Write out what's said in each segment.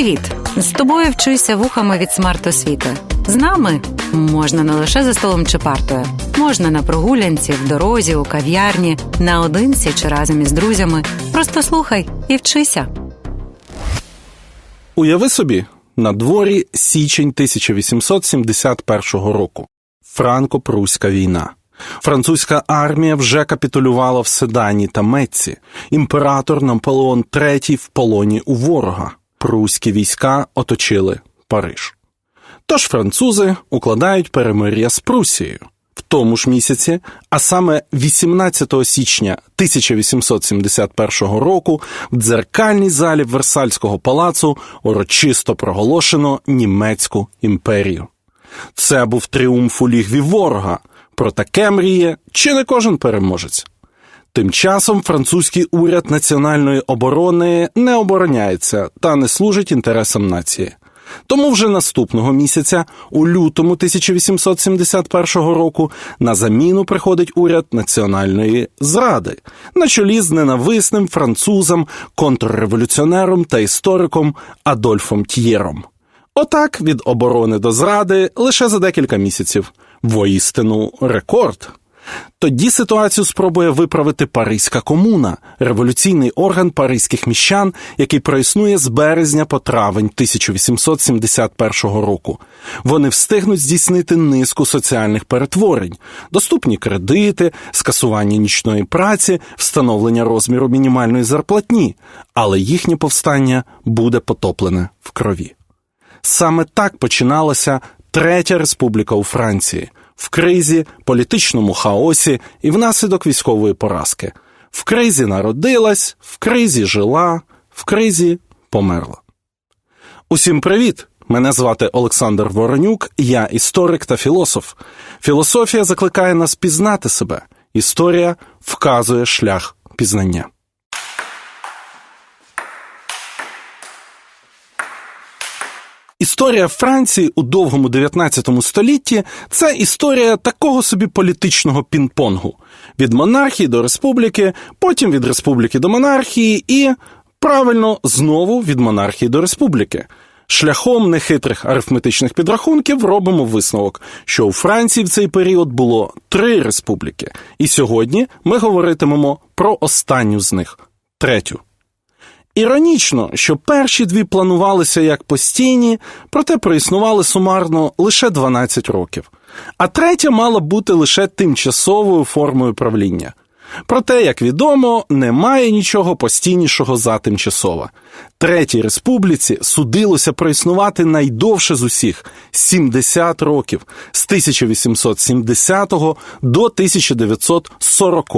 Привіт! З тобою вчуся вухами від смарт-освіти. З нами можна не лише за столом чи партою, можна на прогулянці, в дорозі, у кав'ярні, наодинці чи разом із друзями. Просто слухай і вчися. Уяви собі, на дворі січень 1871 року. Франко-Пруська війна. Французька армія вже капітулювала в Седані та Мецці. Імператор Наполеон III в полоні у ворога. Пруські війська оточили Париж. Тож французи укладають перемир'я з Прусією. В тому ж місяці, а саме 18 січня 1871 року, в дзеркальній залі Версальського палацу урочисто проголошено німецьку імперію. Це був тріумф у лігві ворога. Про таке мріє чи не кожен переможець. Тим часом французький уряд національної оборони не обороняється та не служить інтересам нації. Тому вже наступного місяця, у лютому 1871 року, на заміну приходить уряд національної зради на чолі з ненависним французом, контрреволюціонером та істориком Адольфом Т'єром. Отак від оборони до зради лише за декілька місяців. Воістину рекорд. Тоді ситуацію спробує виправити Паризька комуна, революційний орган паризьких міщан, який проіснує з березня по травень 1871 року. Вони встигнуть здійснити низку соціальних перетворень, доступні кредити, скасування нічної праці, встановлення розміру мінімальної зарплатні, але їхнє повстання буде потоплене в крові. Саме так починалася Третя республіка у Франції в кризі, політичному хаосі і внаслідок військової поразки. В кризі народилась, в кризі жила, в кризі померла. Усім привіт! Мене звати Олександр Воронюк, я історик та філософ. Філософія закликає нас пізнати себе. Історія вказує шлях пізнання. Історія Франції у довгому 19 столітті це історія такого собі політичного пінг-понгу від монархії до республіки, потім від республіки до монархії і правильно знову від монархії до республіки. Шляхом нехитрих арифметичних підрахунків робимо висновок, що у Франції в цей період було три республіки, і сьогодні ми говоритимемо про останню з них третю. Іронічно, що перші дві планувалися як постійні, проте проіснували сумарно лише 12 років, а третя мала бути лише тимчасовою формою правління. Проте, як відомо, немає нічого постійнішого за тимчасове. Третій республіці судилося проіснувати найдовше з усіх 70 років з 1870 до 1940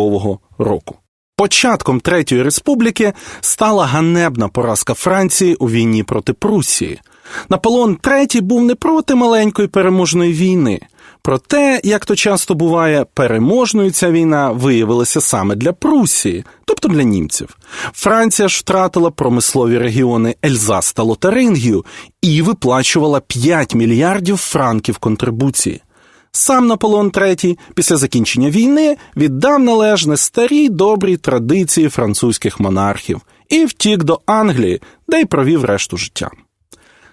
року. Початком Третьої республіки стала ганебна поразка Франції у війні проти Прусії. Наполеон III був не проти маленької переможної війни. Проте, як то часто буває, переможною ця війна виявилася саме для Прусії, тобто для німців. Франція ж втратила промислові регіони Ельзас та Лотарингію і виплачувала 5 мільярдів франків контрибуції. Сам Наполеон III після закінчення війни віддав належне старій добрій традиції французьких монархів і втік до Англії, де й провів решту життя.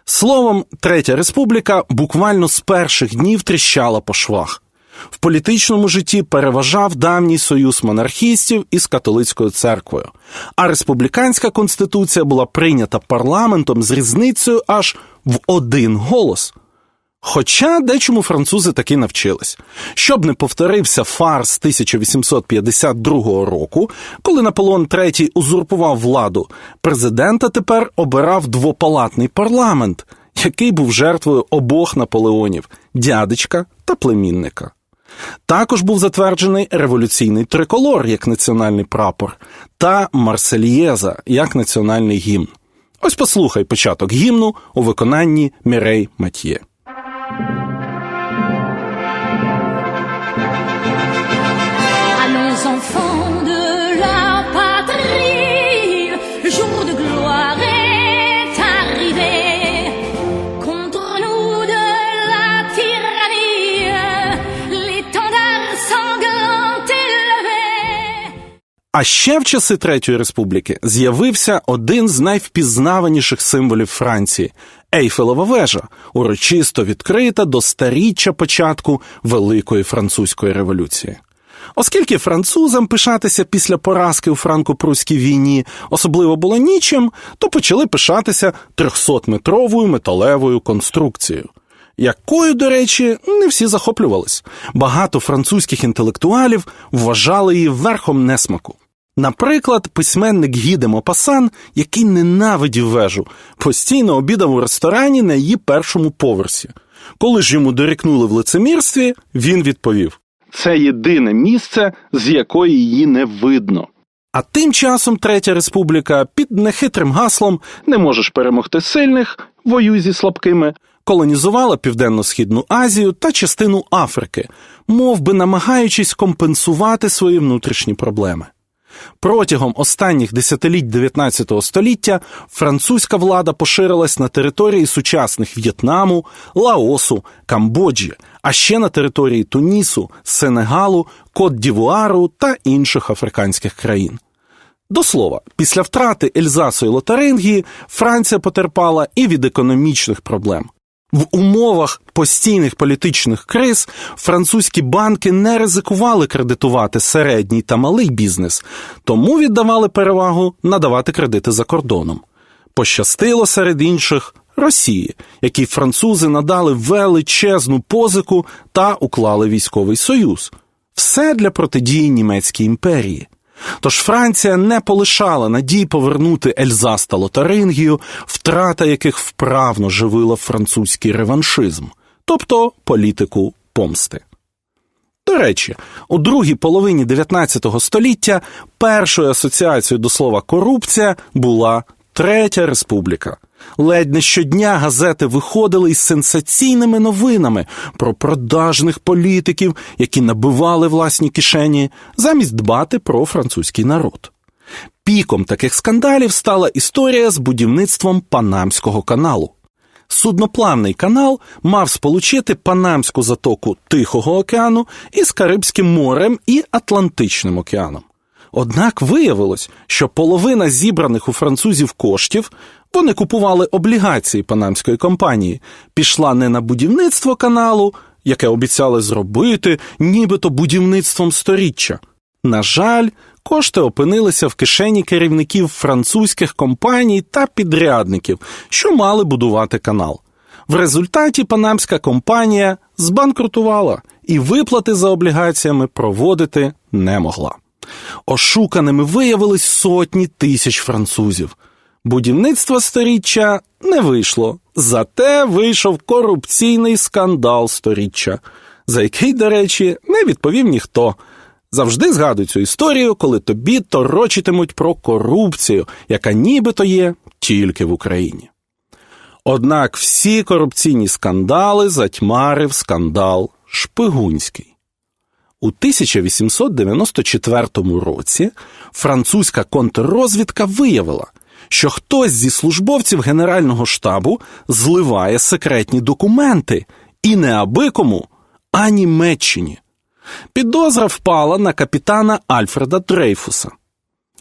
Словом, Третя республіка буквально з перших днів тріщала по швах. В політичному житті переважав давній союз монархістів із католицькою церквою, а республіканська конституція була прийнята парламентом з різницею аж в один голос. Хоча дечому французи таки навчились, щоб не повторився фарс 1852 року, коли Наполеон III узурпував владу, президента тепер обирав двопалатний парламент, який був жертвою обох Наполеонів дядечка та племінника. Також був затверджений революційний триколор як національний прапор та Марсельєза як національний гімн. Ось послухай початок гімну у виконанні Мірей Матьє. А ще в часи Третьої республіки з'явився один з найвпізнаваніших символів Франції Ейфелева вежа, урочисто відкрита до старіччя початку Великої французької революції. Оскільки французам пишатися після поразки у франко-пруській війні особливо було нічим, то почали пишатися 300-метровою металевою конструкцією, якою, до речі, не всі захоплювались. Багато французьких інтелектуалів вважали її верхом несмаку. Наприклад, письменник Гіде Мопасан, який ненавидів вежу, постійно обідав у ресторані на її першому поверсі. Коли ж йому дорікнули в лицемірстві, він відповів: це єдине місце, з якої її не видно. А тим часом Третя Республіка під нехитрим гаслом не можеш перемогти сильних, воюй зі слабкими, колонізувала Південно-Східну Азію та частину Африки, мов би намагаючись компенсувати свої внутрішні проблеми. Протягом останніх десятиліть 19 століття французька влада поширилась на території сучасних В'єтнаму, Лаосу, Камбоджі, а ще на території Тунісу, Сенегалу, Кот-Дівуару та інших африканських країн. До слова, після втрати Ельзасу і Лотарингії Франція потерпала і від економічних проблем. В умовах постійних політичних криз французькі банки не ризикували кредитувати середній та малий бізнес, тому віддавали перевагу надавати кредити за кордоном. Пощастило серед інших Росії, якій французи надали величезну позику та уклали військовий союз. Все для протидії німецькій імперії. Тож Франція не полишала надій повернути Ельзас та Лотарингію, втрата яких вправно живила французький реваншизм, тобто політику помсти. До речі, у другій половині 19 століття першою асоціацією до слова корупція була Третя Республіка. Ледь не щодня газети виходили із сенсаційними новинами про продажних політиків, які набивали власні кишені, замість дбати про французький народ. Піком таких скандалів стала історія з будівництвом Панамського каналу. Судноплавний канал мав сполучити Панамську затоку Тихого океану із Карибським морем і Атлантичним океаном. Однак виявилось, що половина зібраних у французів коштів вони купували облігації панамської компанії, пішла не на будівництво каналу, яке обіцяли зробити, нібито будівництвом сторіччя. На жаль, кошти опинилися в кишені керівників французьких компаній та підрядників, що мали будувати канал. В результаті панамська компанія збанкрутувала і виплати за облігаціями проводити не могла. Ошуканими виявились сотні тисяч французів. Будівництво сторіччя не вийшло, зате вийшов корупційний скандал сторіччя, за який, до речі, не відповів ніхто. Завжди згадуй цю історію, коли тобі торочитимуть про корупцію, яка нібито є тільки в Україні. Однак всі корупційні скандали затьмарив скандал Шпигунський. У 1894 році французька контррозвідка виявила, що хтось зі службовців Генерального штабу зливає секретні документи і не аби а Німеччині. Підозра впала на капітана Альфреда Дрейфуса.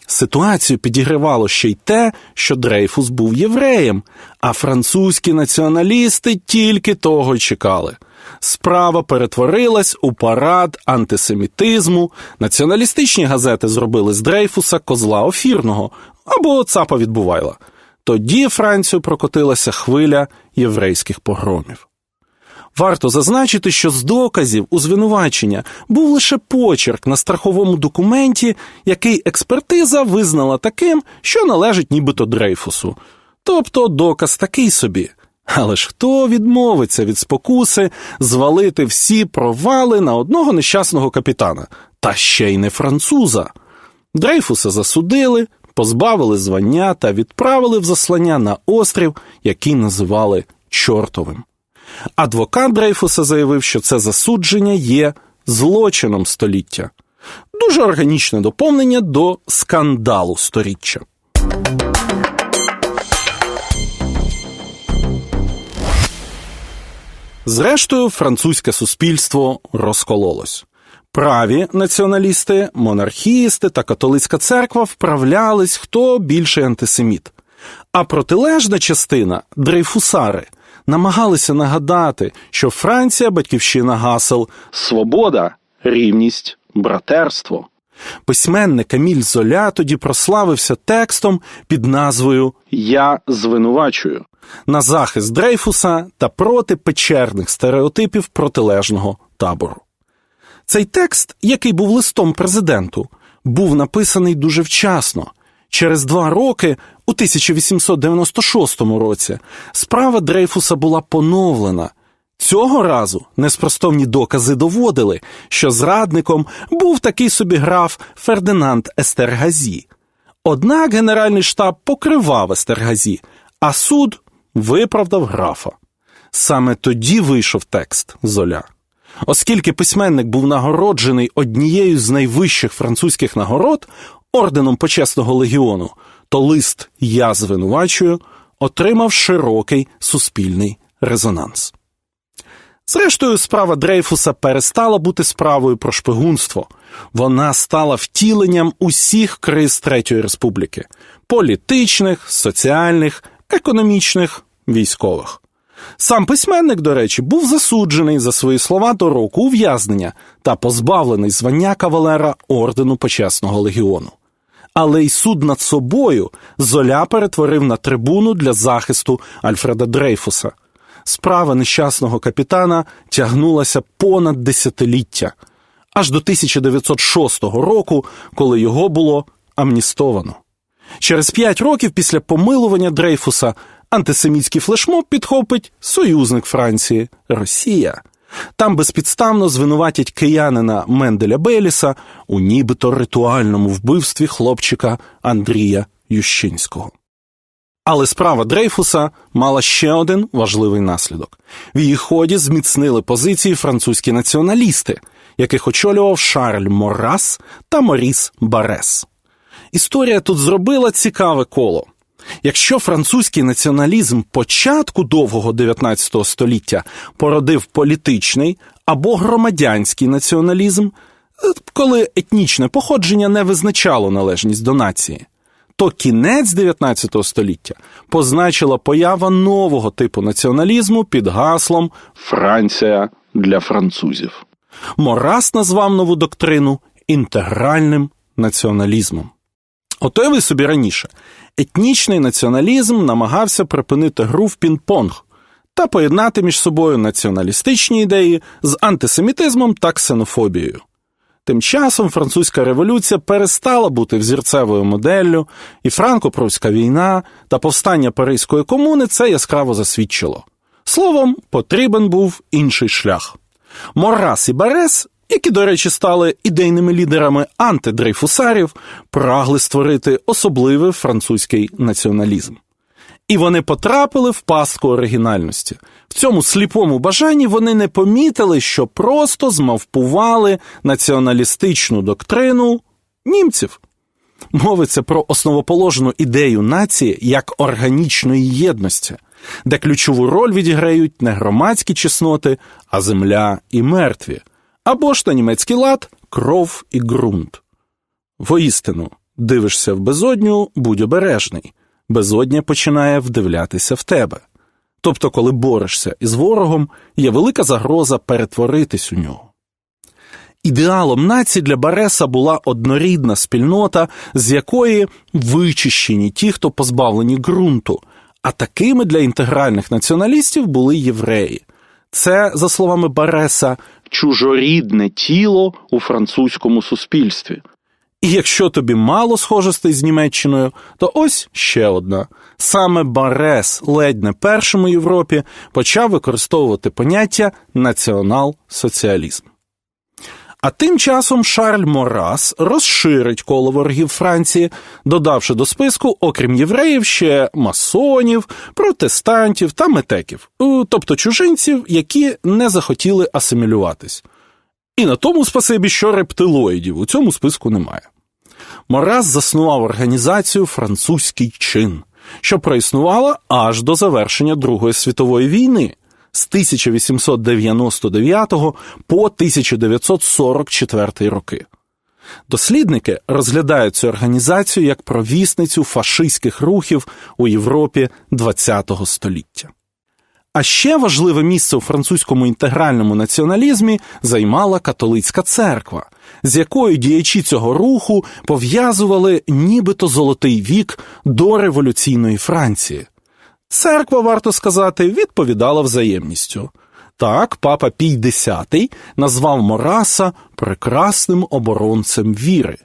Ситуацію підігривало ще й те, що Дрейфус був євреєм, а французькі націоналісти тільки того й чекали. Справа перетворилась у парад антисемітизму. Націоналістичні газети зробили з Дрейфуса козла офірного або цапа відбувайла. Тоді Францію прокотилася хвиля єврейських погромів. Варто зазначити, що з доказів у звинувачення був лише почерк на страховому документі, який експертиза визнала таким, що належить нібито Дрейфусу. Тобто доказ такий собі. Але ж хто відмовиться від спокуси звалити всі провали на одного нещасного капітана, та ще й не француза? Дрейфуса засудили, позбавили звання та відправили в заслання на острів, який називали Чортовим. Адвокат Дрейфуса заявив, що це засудження є злочином століття. Дуже органічне доповнення до скандалу сторіччя. Зрештою, французьке суспільство розкололось. Праві націоналісти, монархісти та католицька церква вправлялись, хто більший антисеміт. А протилежна частина дрейфусари намагалися нагадати, що Франція батьківщина гасел свобода, рівність, братерство. Письменник Каміль Золя тоді прославився текстом під назвою Я звинувачую на захист Дрейфуса та проти печерних стереотипів протилежного табору. Цей текст, який був листом президенту, був написаний дуже вчасно. Через два роки, у 1896 році, справа Дрейфуса була поновлена. Цього разу неспростовні докази доводили, що зрадником був такий собі граф Фердинанд Естергазі. Однак Генеральний штаб покривав Естергазі, а суд виправдав графа. Саме тоді вийшов текст Золя. Оскільки письменник був нагороджений однією з найвищих французьких нагород орденом почесного легіону, то лист Я звинувачую отримав широкий суспільний резонанс. Зрештою, справа Дрейфуса перестала бути справою про шпигунство. Вона стала втіленням усіх криз Третьої Республіки політичних, соціальних, економічних, військових. Сам письменник, до речі, був засуджений за свої слова до року ув'язнення та позбавлений звання кавалера ордену почесного легіону. Але й суд над собою Золя перетворив на трибуну для захисту Альфреда Дрейфуса. Справа нещасного капітана тягнулася понад десятиліття, аж до 1906 року, коли його було амністовано. Через п'ять років після помилування Дрейфуса антисемітський флешмоб підхопить союзник Франції Росія. Там безпідставно звинуватять киянина Менделя Беліса у нібито ритуальному вбивстві хлопчика Андрія Ющинського. Але справа Дрейфуса мала ще один важливий наслідок: в її ході зміцнили позиції французькі націоналісти, яких очолював Шарль Морас та Моріс Барес. Історія тут зробила цікаве коло. Якщо французький націоналізм початку довгого 19 століття породив політичний або громадянський націоналізм, е, коли етнічне походження не визначало належність до нації, то кінець 19 століття позначила поява нового типу націоналізму під гаслом Франція для французів. Морас назвав нову доктрину інтегральним націоналізмом. Ото ви собі раніше. Етнічний націоналізм намагався припинити гру в пінг-понг та поєднати між собою націоналістичні ідеї з антисемітизмом та ксенофобією. Тим часом французька революція перестала бути взірцевою моделлю, і франко-прусська війна та повстання Паризької комуни це яскраво засвідчило. Словом, потрібен був інший шлях. Морас і Барес які, до речі, стали ідейними лідерами антидрейфусарів, прагли створити особливий французький націоналізм. І вони потрапили в пастку оригінальності. В цьому сліпому бажанні вони не помітили, що просто змавпували націоналістичну доктрину німців. Мовиться про основоположну ідею нації як органічної єдності, де ключову роль відіграють не громадські чесноти, а земля і мертві або ж на німецький лад кров і ґрунт. Воістину, дивишся в безодню, будь обережний, безодня починає вдивлятися в тебе. Тобто, коли борешся із ворогом, є велика загроза перетворитись у нього. Ідеалом нації для Бареса була однорідна спільнота, з якої вичищені ті, хто позбавлені ґрунту, а такими для інтегральних націоналістів були євреї. Це, за словами Бареса, чужорідне тіло у французькому суспільстві. І якщо тобі мало схожостей з Німеччиною, то ось ще одна. Саме Барес, ледь не першим у Європі, почав використовувати поняття націонал-соціалізм. А тим часом Шарль Морас розширить коло ворогів Франції, додавши до списку, окрім євреїв, ще масонів, протестантів та метеків, тобто чужинців, які не захотіли асимілюватись. І на тому спасибі, що рептилоїдів у цьому списку немає. Морас заснував організацію Французький чин, що проіснувала аж до завершення Другої світової війни. з 1899 по 1944 роки. Дослідники розглядають цю організацію як провісницю фашистських рухів у Європі ХХ століття. А ще важливе місце у французькому інтегральному націоналізмі займала католицька церква, з якою діячі цього руху пов'язували нібито золотий вік до революційної Франції. Церква, варто сказати, відповідала взаємністю. Так, папа Пій X назвав Мораса прекрасним оборонцем віри.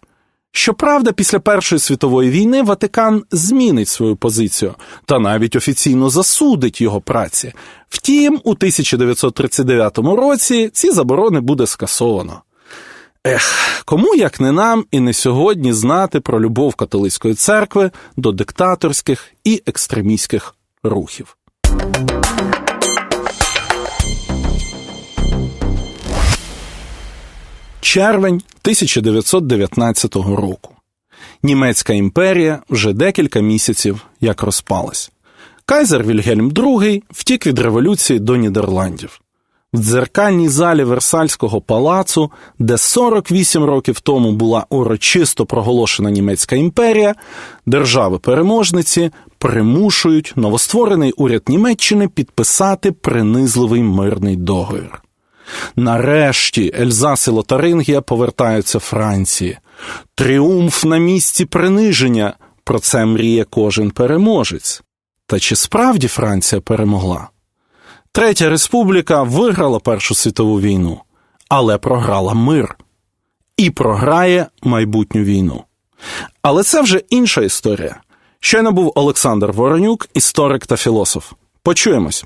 Щоправда, після Першої світової війни Ватикан змінить свою позицію та навіть офіційно засудить його праці. Втім, у 1939 році ці заборони буде скасовано. Ех, кому як не нам і не сьогодні знати про любов католицької церкви до диктаторських і екстремістських рухів. Червень 1919 року. Німецька імперія вже декілька місяців як розпалась. Кайзер Вільгельм II втік від революції до Нідерландів. В дзеркальній залі Версальського палацу, де 48 років тому була урочисто проголошена німецька імперія, держави-переможниці примушують новостворений уряд Німеччини підписати принизливий мирний договір. Нарешті Ельзас і Лотарингія повертаються Франції. Тріумф на місці приниження. Про це мріє кожен переможець. Та чи справді Франція перемогла? Третя республіка виграла Першу світову війну, але програла мир і програє майбутню війну. Але це вже інша історія. Щойно був Олександр Воронюк, історик та філософ. Почуємось.